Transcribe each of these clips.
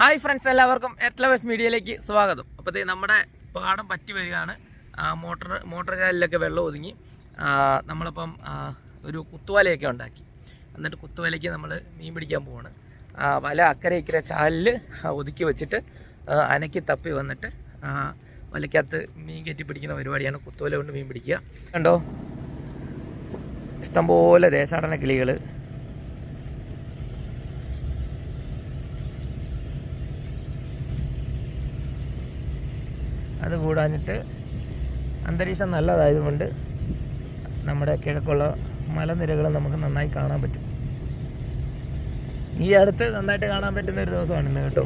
Hi friends എല്ലാവർക്കും എത്ലവേഴ്സ് മീഡിയയിലേക്ക് സ്വാഗതം. അപ്പോൾ നമ്മുടെ പാടം പറ്റി വരികയാണ്. മോട്ടർ മോട്ടർ ചാലിലൊക്കെ വെള്ളം ഒതുങ്ങി. നമ്മളിപ്പം ഒരു കുത്തുവലയൊക്കെ ഉണ്ടാക്കി. എന്നിട്ട് കുത്തുവലയ്ക്ക് നമ്മൾ മീൻ പിടിക്കാൻ പോവാണ്. വല അക്കരെ ഇക്കരെ ചാലിൽ ഒതുക്കി വെച്ചിട്ട് അനക്കി തപ്പി വന്നിട്ട് വലയ്ക്കകത്ത് മീൻ കയറ്റി പിടിക്കുന്ന പരിപാടിയാണ് കുത്തുവല കൊണ്ട് മീൻ പിടിക്കുക. കണ്ടോ? ഇഷ്ടംപോലെ ദേശാടന കിളികൾ അത് കൂടാഞ്ഞിട്ട് അന്തരീക്ഷം നല്ലതായതുകൊണ്ട് നമ്മുടെ കിഴക്കുള്ള മലനിരകൾ നമുക്ക് നന്നായി കാണാൻ പറ്റും. ഈ അടുത്ത് നന്നായിട്ട് കാണാൻ പറ്റുന്ന ഒരു ദിവസമാണ് ഇന്ന് കേട്ടോ.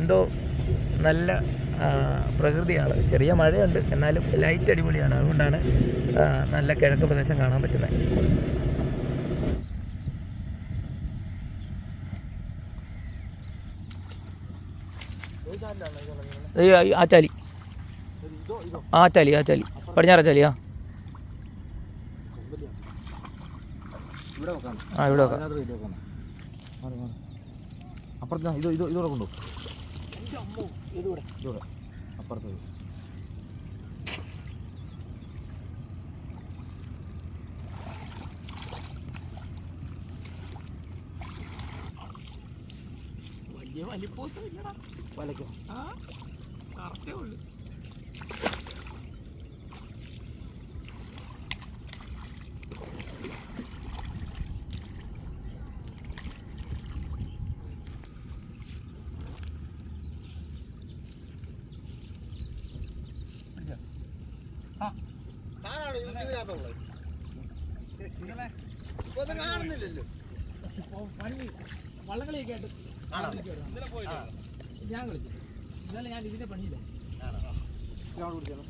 എന്തോ നല്ല പ്രകൃതിയാണ്. ചെറിയ മഴയുണ്ട് എന്നാലും ലൈറ്റ് അടിപൊളിയാണ്. അതുകൊണ്ടാണ് നല്ല കിഴക്ക് പ്രദേശം കാണാൻ പറ്റുന്നത്. ആ ചാലി. ആ ചലി ആ ചലി പടിഞ്ഞാറ ചലി ആ. ആ ഇവിടെ വെക്കാം. അപ്പുറത്ത് ഇത് ഇത് ഇതോടെ കൊണ്ടു ഇതോടെ. അപ്പുറത്ത് ഇത്. വലിയ വലിപ്പമൊന്നും ഇല്ലടാ. വലയ്ക്കോ. ആ കറക്റ്റേ ഉള്ളു. വള്ളംകളിയൊക്കെ ആയിട്ട് ഞാൻ കളിച്ചു. ഇന്നലെ ഞാൻ ഇതിന്റെ പണിയില്ല. ഇതവിടെ പിടിച്ചാലോ?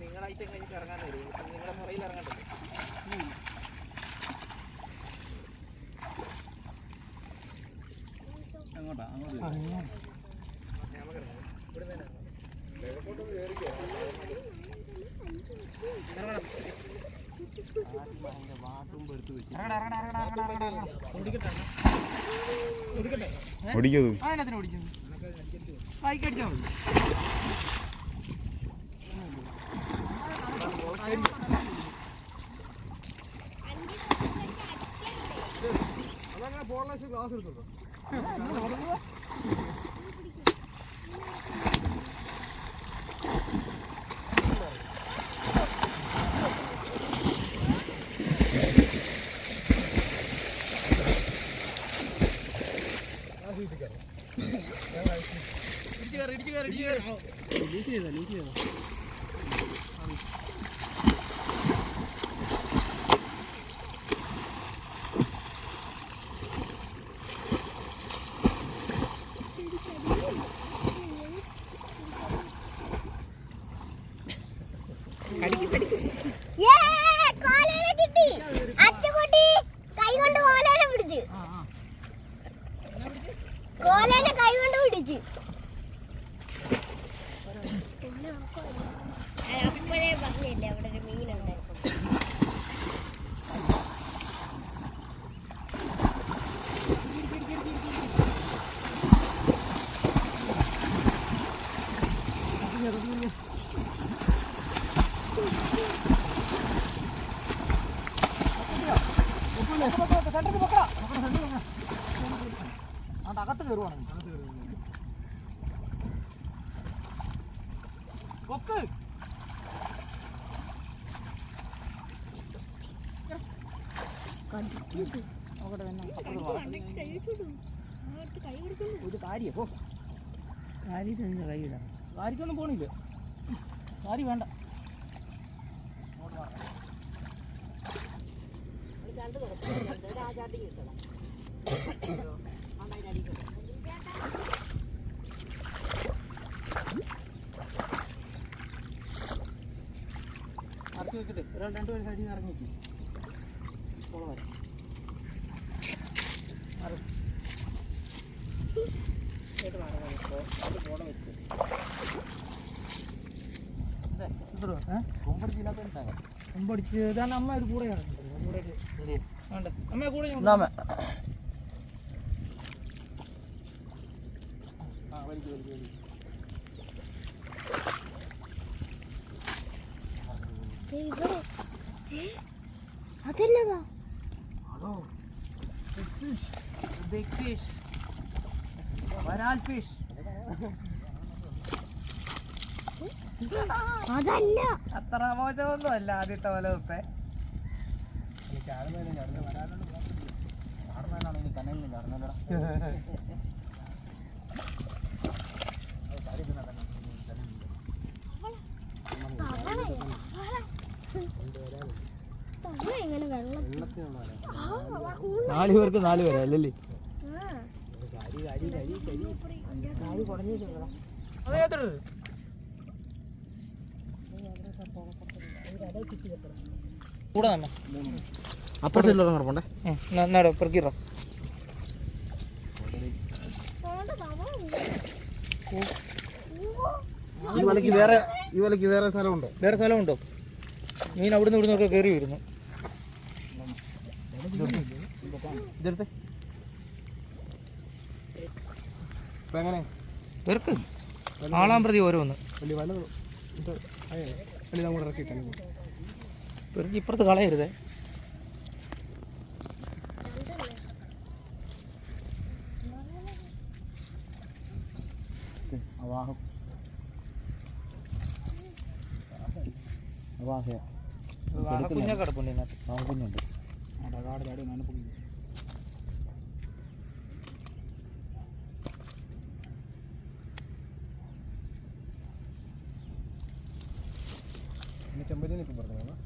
നിങ്ങളായിട്ട് കഴിഞ്ഞിട്ട് ഇറങ്ങാൻ നിങ്ങളുടെ അങ്ങോട്ടാ അങ്ങോട്ട് ഓടിക്കത് അതിനകത്തിന് ഓടിക്കുന്നു ബൈക്കടിച്ചാൽ മതി ഇടിച്ചു കയറി ഇടിച്ചു കയറി ഇടിച്ചു കയറി യേ, കോലേനെ കിട്ടി അച്ചുകുട്ടി കൈ കൊണ്ട് കോലേനെ പിടിച്ച് കോലേനെ കൈ കൊണ്ട് പിടിച്ച് അപ്പോഴേ പറഞ്ഞില്ലേ അവിടെ ഒരു മീനുണ്ടായിരുന്നു അകത്ത് കയറുവാണ് പോവാം. ഒരു കാര്യ പോ കാര്യത്തിന് കൈയിടാം കാര്യക്കൊന്നും പോണില്ല. കാരി വേണ്ട. ഇറക്കി വെച്ചിട്ട് ഒരാൾ രണ്ട് പേര് സൈഡിൽ നിന്ന് ഇറങ്ങി വെക്കും കൊമ്പടിച്ച് ഇതാണ് അമ്മ ഒരു കൂടെ അമ്മ കൂടെ? അതെന്നതാ അതോ? ബിഗ് ഫിഷ് ബിഗ് ഫിഷ് വരാൽ ഫിഷ് അതല്ല അത്ര മോശമൊന്നും അല്ല ആദ്യത്തെ പോലെ ഉപ്പേ. നാല് പേർക്ക് നാല് പേരാ അല്ലല്ലേ ആ. പെറുക്കിറ അതുകൊണ്ട് തവള ഉണ്ട്. ഈ വലയ്ക്ക് വേറെ ഈ വലയ്ക്ക് വേറെ സ്ഥലമുണ്ടോ. വേറെ സ്ഥലമുണ്ടോ? മീൻ അവിടുന്ന് ഇവിടുന്ന് ഒക്കെ കയറി വരുന്നു. ഇതെടുത്ത്. എങ്ങനെ? ആളാൻ പ്രതി ഓരോന്ന്. വലിയ വല വലിയ അങ്ങോട്ട് ഇറക്കിയിട്ടാണ് പെറുക്കി ഇപ്പുറത്ത് കളയരുതേ അവാഹം അവാഹയ കുഞ്ഞൊക്കെ കിടപ്പുണ്ട് ഇതിനകത്ത് കുഞ്ഞുണ്ട് അടകാട് ചാടി നനപ്പൊങ്ങി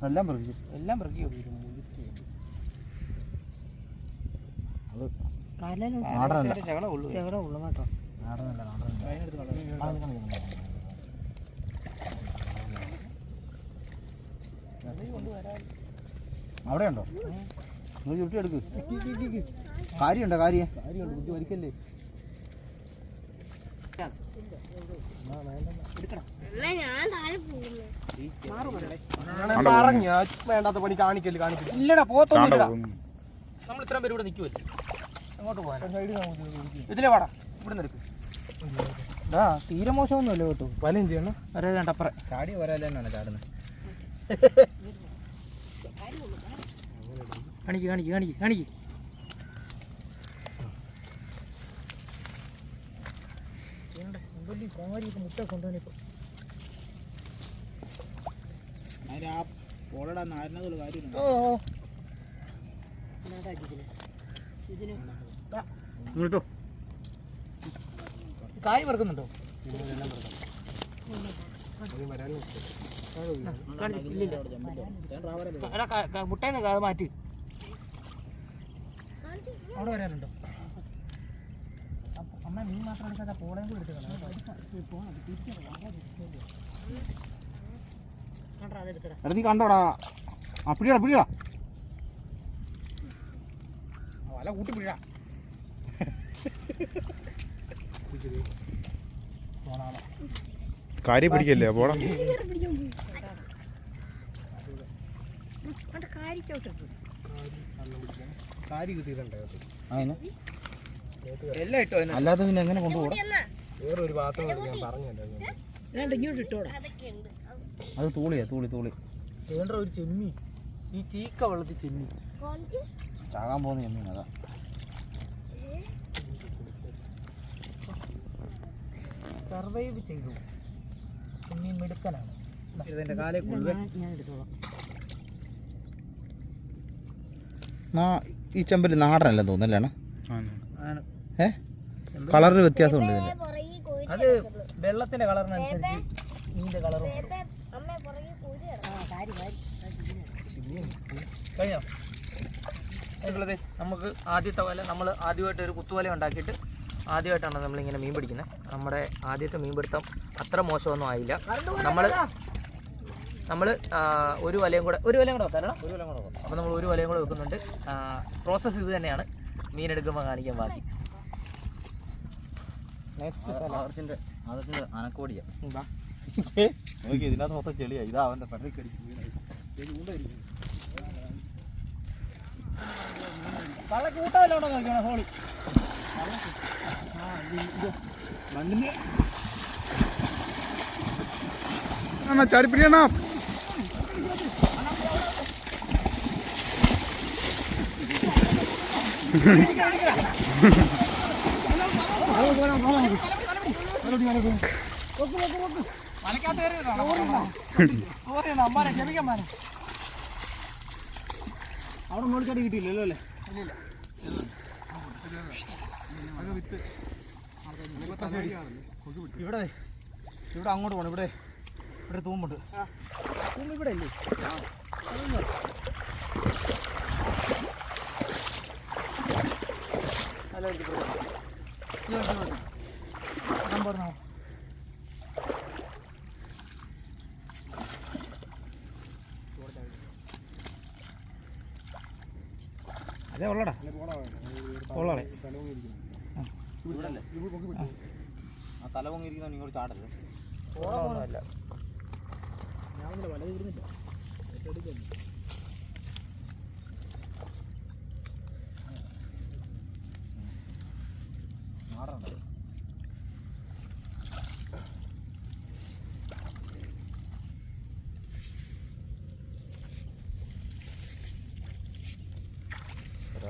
എല്ലാം പ്രകൃതി എല്ലാം പ്രകൃതി ചകട ഉള്ളു. ചകട ഉള്ളു കേട്ടോ. നാടനല്ല നാടനല്ല. അവിടെ ഉണ്ടോ? ചുരുട്ടി എടുക്ക്. കാര്യമുണ്ടോ കാര്യം? കാര്യമുണ്ട് ബുദ്ധി വലിക്കല്ലേ അമ്മ ഞാൻ താഴെ പോകുന്നു പറഞ്ഞു വേണ്ടാത്ത പണി കാണിക്കൽ കാണിക്കൽ. ഇല്ലടാ പോത്തൊന്നുമില്ല നമ്മൾ ഇത്രയും പേര് ഇവിടെ നിൽക്കുമല്ലേ അങ്ങോട്ട് പോകാൻ ഇതിലെ വാടാ ഇവിടെ നിൽക്ക് ആ തീരെ മോശമൊന്നുമല്ല കേട്ടോ. വലയും ചെയ്യണം. വരെ രണ്ടപ്പറ ചാടി വരാല്ലേ തന്നെയാണ് ചാടുന്നത്? കാണിക്ക് കാണിക്ക് കാണിക്ക് കാണിക്ക്. മുട്ട കൊണ്ടുവന്നിപ്പോ പോളടാ നാരനതുള്ള കാര്യം ഓ ഓ. കേട്ടോ കായ് വറുക്കുന്നുണ്ടോ മുട്ടേന്ന് അത് മാറ്റി. അവിടെ വരാനുണ്ടോ? അമ്മ മീൻ മാത്രം എടുക്കാതെ പോളയും കൂടി എടുത്ത് നീ കണ്ടോടാ? ആ പിടിയടാ പിടിയടാ. വല കൂട്ടി പിടിയാ കാര്യം പിടിക്കല്ലേ പോടാ. കാരി കിട്ടിയിട്ടുണ്ടോ. അതിന് എല്ലാം ഇട്ടോ അതിന് അല്ലാതെ പിന്നെ എങ്ങനെ കൊണ്ടുപോകും? വേറെ ഒരു പാത്രം ഞാൻ പറഞ്ഞല്ലോ ഇങ്ങോട്ട് ഇട്ടോടാ. അത് തൂളിയാ തൂളി തൂളി. വേണ്ട ഒരു ചെമ്മി ഈ ചീക്ക വെള്ളത്തിൽ ചെമ്മി ചാകാൻ പോകുന്ന ചെമ്മീൻ അതാ. സർവൈവ് ചെയ്തു. ചെമ്മീൻ മിടുക്കനാണ്. ഇതിന്റെ കാലേ ഞാൻ എടുത്തോളാം. ഈ ചെമ്പൽ നാടനല്ലെന്ന് തോന്നുന്നല്ലേ ആണ് ഏ? കളറിൽ വ്യത്യാസമുണ്ട് ഇതിന്. അത് വെള്ളത്തിന്റെ കളറിനനുസരിച്ച് കോരി കിടക്കണം കഴിഞ്ഞോ? അതിനുള്ളത് നമുക്ക് ആദ്യത്തെ വല നമ്മൾ ആദ്യമായിട്ട് ഒരു കുത്തുവല ഉണ്ടാക്കിയിട്ട് ആദ്യമായിട്ടാണ് നമ്മളിങ്ങനെ മീൻ പിടിക്കുന്നത് നമ്മുടെ ആദ്യത്തെ മീൻ പിടുത്തം അത്ര മോശമൊന്നും ആയില്ല. നമ്മൾ നമ്മൾ ഒരു വലയും കൂടെ ഒരു വലയും കൂടെ വെക്കാനാണ്. ഒരു കൊല്ലം കൂടെ അപ്പോൾ നമ്മൾ ഒരു വലയും കൂടെ വെക്കുന്നുണ്ട്. പ്രോസസ്സ് ഇത് തന്നെയാണ്. മീൻ എടുക്കുമ്പോൾ കാണിക്കാൻ ബാക്കി. നെക്സ്റ്റ് ആദർശിന്റെ ആദർശിന്റെ അനക്കോടിയാ. എന്താ? നോക്കി ഇതിനകത്ത് മൊത്തം ചെളിയാ. ഇതാ അവന്റെ കൂട്ടമല്ലോ ഹോളി അവിടെ നോടിച്ചാടി കിട്ടിയില്ലല്ലോ അല്ലേ ഇവിടെ ഇവിടെ അങ്ങോട്ട് പോണം. ഇവിടെ. ഇവിടെ തൂമ്പുണ്ട്. ഇവിടെ അല്ലേ അതെ ഉള്ളടാ ഉള്ളടേ ആ തല പൊങ്ങിയിരിക്കുന്ന ഇങ്ങോട്ട് ചാടല്ലേ ഓണമൊന്നുമല്ല മാറണ്ട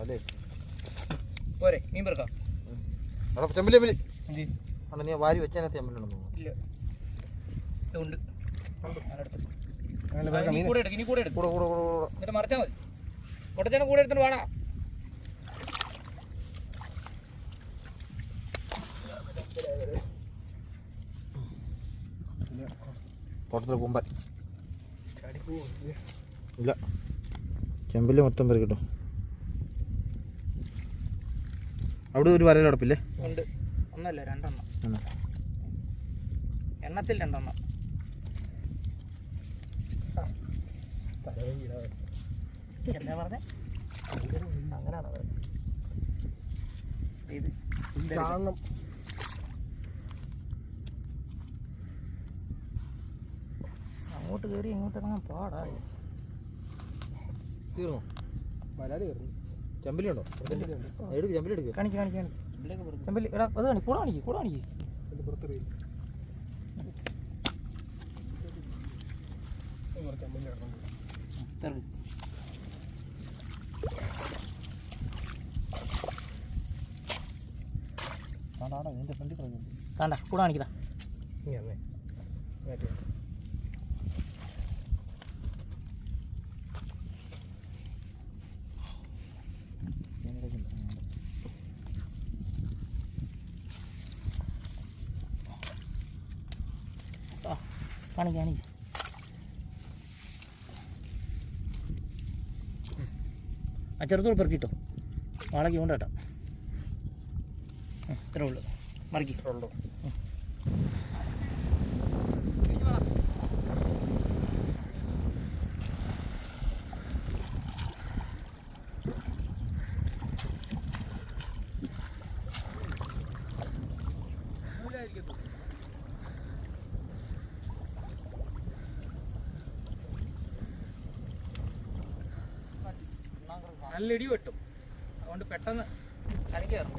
അല്ലേ പോരെ മീൻ പെറുക്കാം. ചെമ്പിലി ചെമ്പിലി. അണ്ണ നീ വാരി വെച്ചാൽ ചെമ്പിലുണ്ടെന്ന് ഇല്ല. ഇനി കൂടെ എടുക്ക് ഇനി കൂടെ എടുക്ക്. കൂടെ കൂടെ കൂടെ കൂടെ എന്നിട്ട് മറിച്ചാൽ മതി. കൊട്ടച്ചേനെ കൂടെ എടുത്തിട്ട് വാടാ. തോട്ടത്തിൽ കുമ്പൻ ഇല്ല. ചെമ്പിൽ മൊത്തം പേര് കിട്ടും. അവിടെ ഒരു വരയിൽ ഉടപ്പില്ലേ ഉണ്ട്. ഒന്നല്ല രണ്ടെണ്ണം? എണ്ണത്തിൽ രണ്ടെണ്ണം. എന്താ പറഞ്ഞേ? അങ്ങനെയാണോ? ഇത് കാണണം അങ്ങോട്ട് കയറി ഇങ്ങോട്ട് ഇറങ്ങാൻ പാടാ. തീർന്നോ? ചെമ്പിലുണ്ടോ എടുക്ക് ചെമ്പിലെടുക്ക് കാണിക്ക് കാണിക്ക് കാണിക്ക്. ചെമ്പല്ലി എടാ അത് കാണി കൂടെ കാണിക്ക് കൂടെ കാണിക്ക്. കാണ്ട കൂടെ കാണിക്കടാ ആ കാണിക്ക് കാണിക്ക്. ആ ചെറുത്തോട് പെറുക്കിട്ടോ. വാളയ്ക്ക് കൊണ്ടേട്ടാ ഇത്രേ ഉള്ളൂ. മറിക്കി ഉള്ളൂ നല്ല ഇടി വെട്ടും അതുകൊണ്ട് പെട്ടെന്ന് കരയ്ക്ക് കയറും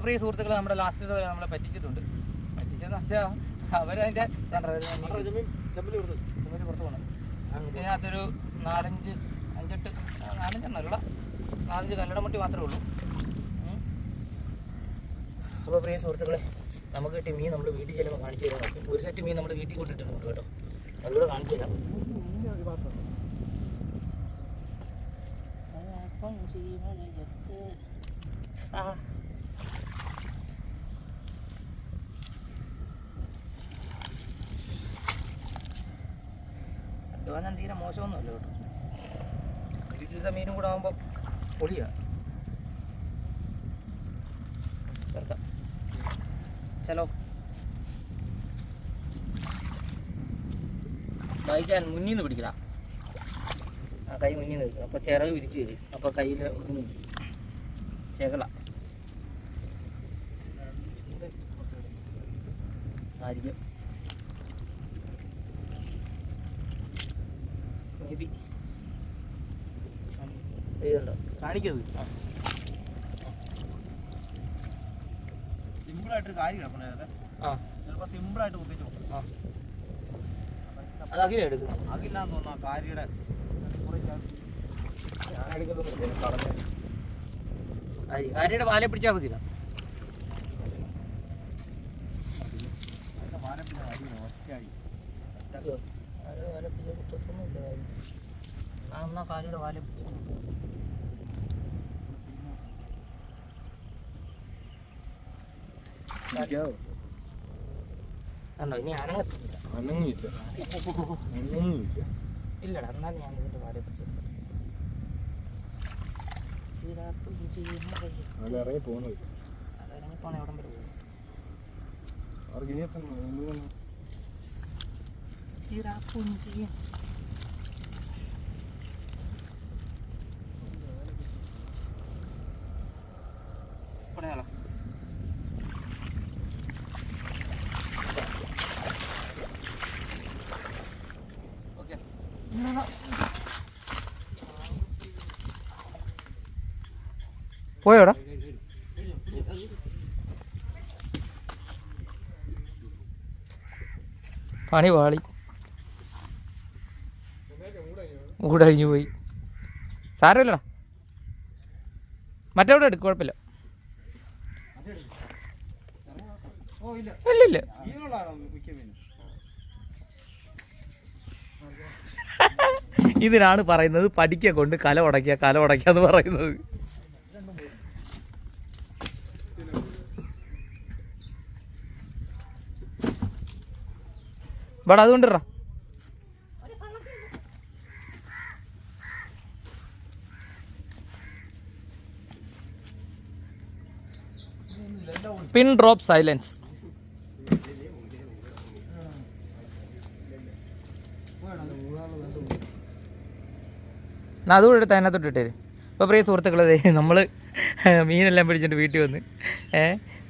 ഇപ്പോൾ പ്രിയ സുഹൃത്തുക്കൾ നമ്മുടെ ലാസ്റ്റ് നമ്മളെ പറ്റിച്ചിട്ടുണ്ട്. പറ്റിച്ചെന്ന് വെച്ചാൽ അവരതിന്റെ ചെമ്പിൽ പുറത്ത് പോകണം ഇതിനകത്തൊരു നാലഞ്ച് അഞ്ചെട്ട് നാലഞ്ചെണ്ണല്ല നാലഞ്ച് അല്ല നാലഞ്ച് കല്ലടമുട്ടി മാത്രമേ ഉള്ളൂ. അപ്പോൾ പ്രിയ സുഹൃത്തുക്കളെ നമുക്ക് കിട്ടിയ മീൻ നമ്മൾ വീട്ടിൽ ചെല്ലുമ്പോൾ കാണിച്ചു തരാം. ഒരു സെറ്റ് മീൻ നമ്മൾ വീട്ടിൽ കൊണ്ടിട്ടുണ്ട് കേട്ടോ. അതിലൂടെ കാണിച്ചു തരാം. ആ അങ്ങനെ തീരെ മോശമൊന്നുമല്ല കേട്ടോ. വീട്ടിലത്തെ മീനും കൂടെ ആകുമ്പോൾ പൊളിയാണ് ചലോ. വായിക്കാൻ മുന്നിൽ നിന്ന് പിടിക്കടാ. ആ കൈ മുന്നിൽ നിന്ന് പിടിക്കണം അപ്പോൾ ചിറക് വിരിച്ച് തരും. അപ്പോൾ കയ്യിൽ ഒതുങ്ങി. ചേകള ആയിരിക്കും മേ ബി ഇതുണ്ടോ കാണിക്കത് സിമ്പിളായിട്ട് കാര്യം കിടക്കണേ ആ. ചിലപ്പോൾ സിമ്പിളായിട്ട് കുത്തിച്ചു തോന്നുന്നു ആ കാര്യയുടെ ആര്യയുടെ വാലെ പിടിച്ചാൽ മതിയില്ല. ആ എന്നാ കാലിയുടെ വാലെ പിടിച്ചു കണ്ടോ ഇനി അനങ്ങത്തില്ല അനങ്ങിയില്ല. അനങ്ങിയില്ല. ഇല്ലടാ എന്നാലും ഞാൻ ഇതിന്റെ വാലെ പിടിച്ചു അത് ഇറങ്ങി പോകുന്നത് ഇറങ്ങി പോണേ? എവിടം വരെ പോകും അവർക്ക് ഇനി എത്തണം മുഴുവൻ പോയോടാ. പണി പാളി. മൂടഴിഞ്ഞു പോയി. സാരമില്ലടാ. മറ്റെവിടെ എടുക്കും? കുഴപ്പമില്ല. ഇല്ല ഇല്ല. ഇതിനാണ് പറയുന്നത് പഠിക്ക കൊണ്ട് കല ഉടക്കിയ കല ഉടയ്ക്കുക എന്ന് പറയുന്നത്. ഇവിടെ അതുകൊണ്ട് പിൻ ഡ്രോപ്പ് സൈലൻസ് അതുകൂടെ എടുത്ത് അതിനകത്തോട്ട് ഇട്ടേര്. അപ്പോൾ പ്രിയ സുഹൃത്തുക്കളെ നമ്മൾ മീനെല്ലാം പിടിച്ചിട്ട് വീട്ടിൽ വന്ന്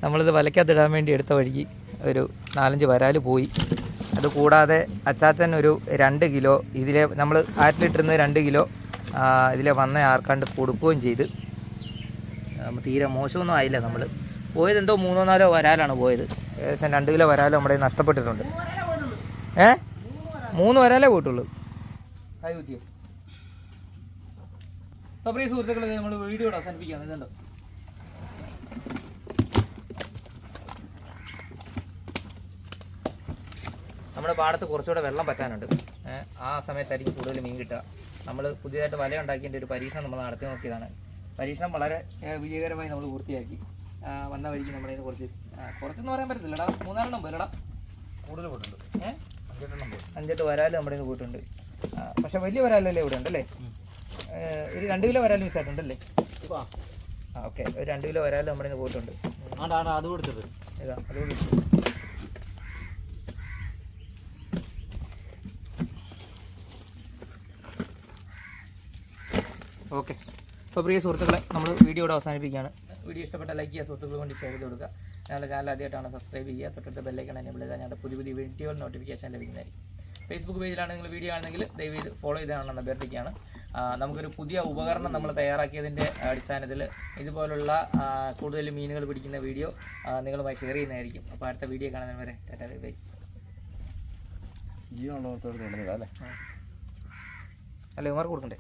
നമ്മളിത് വലയ്ക്കകത്തിടാൻ വേണ്ടി എടുത്ത വഴിക്ക് ഒരു നാലഞ്ച് വരാൽ പോയി. അത് കൂടാതെ അച്ചാച്ചൻ ഒരു രണ്ട് കിലോ ഇതിലെ നമ്മൾ ആറ്റിലിട്ടിരുന്നത് രണ്ട് കിലോ ഇതിലെ വന്ന ആർക്കാണ്ട് കൊടുക്കുകയും ചെയ്ത്. തീരെ മോശമൊന്നും ആയില്ല നമ്മൾ പോയത് എന്തോ മൂന്നോ നാലോ വരാലാണ് പോയത്. ഏകദേശം രണ്ട് കിലോ വരാലും നമ്മുടെ നഷ്ടപ്പെട്ടിട്ടുണ്ട്. ഏ? മൂന്ന് വരാലേ പോയിട്ടുള്ളൂ. ഹായ് കുത്തിയോ. അപ്പോൾ പ്രിയ സുഹൃത്തുക്കളെ നമ്മൾ വീഡിയോ അവസാനിപ്പിക്കുകയാണ്. ഇതുണ്ടോ? നമ്മുടെ പാടത്ത് കുറച്ചുകൂടെ വെള്ളം പറ്റാനുണ്ട്. ആ സമയത്തായിരിക്കും കൂടുതൽ മീൻ കിട്ടുക. നമ്മൾ പുതിയതായിട്ട് വല ഉണ്ടാക്കിയതിന്റെ ഒരു പരീക്ഷണം നമ്മൾ നടത്തി നോക്കിയതാണ്. പരീക്ഷണം വളരെ വിജയകരമായി നമ്മൾ പൂർത്തിയാക്കി. വന്ന വഴിക്ക് നമ്മുടെ കുറച്ച് കുറച്ചെന്ന് പറയാൻ പറ്റത്തില്ലടാ. മൂന്നാലെണ്ണം പോലടാ കൂടുതൽ പോയിട്ടുണ്ട്. ഏഹ് അഞ്ചെട്ട് വരാലും നമ്മുടെ കയ്യിൽ പോയിട്ടുണ്ട്. പക്ഷെ വലിയ വരാലല്ലേ ഇവിടെ ഉണ്ടല്ലേ? ഒരു രണ്ട് കിലോ വരാലും മിസ്സായിട്ടുണ്ടല്ലേ ആ ഓക്കെ. ഒരു രണ്ട് കിലോ വരാലും നമ്മുടെ പോയിട്ടുണ്ട്. ആണ്ടാ ആണ്ടാ അത് കൊടുത്തിട്ട് ഇതാ അതുകൊണ്ട് ഓക്കെ. അപ്പോൾ പ്രിയ സുഹൃത്തുക്കളെ നമ്മൾ വീഡിയോ ഇവിടെ അവസാനിപ്പിക്കുകയാണ്. വീഡിയോ ഇഷ്ടപ്പെട്ട ലൈക്ക് ചെയ്യുക സുഹൃത്തുക്കൾ വേണ്ടി ഷെയർ ചെയ്ത് കൊടുക്കുക. ഞങ്ങളുടെ ചാനൽ ആദ്യമായിട്ടാണ് സബ്സ്ക്രൈബ് ചെയ്യുക. തൊട്ടടുത്ത ബെല്ലൈക്കൺ എനേബിൾ ചെയ്താൽ ഞങ്ങളുടെ പുതിയ പുതിയ വീഡിയോ നോട്ടിഫിക്കേഷൻ ലഭിക്കുന്നതായിരിക്കും. ഫേസ്ബുക്ക് പേജിലാണ് നിങ്ങൾ വീഡിയോ ആണെങ്കിൽ ദയവേത് ഫോളോ ചെയ്താണെന്ന് അഭ്യർത്ഥിക്കുകയാണ്. നമുക്കൊരു പുതിയ ഉപകരണം നമ്മൾ തയ്യാറാക്കിയതിന്റെ അടിസ്ഥാനത്തിൽ ഇതുപോലുള്ള കൂടുതൽ മീനുകൾ പിടിക്കുന്ന വീഡിയോ നിങ്ങളുമായി ഷെയർ ചെയ്യുന്നതായിരിക്കും. അപ്പോൾ അടുത്ത വീഡിയോ കാണാൻ വരെ ടാറ്റാ ബൈ അല്ലേ? ഉമാർ ഇവർക്ക് കൊടുക്കണ്ടേ.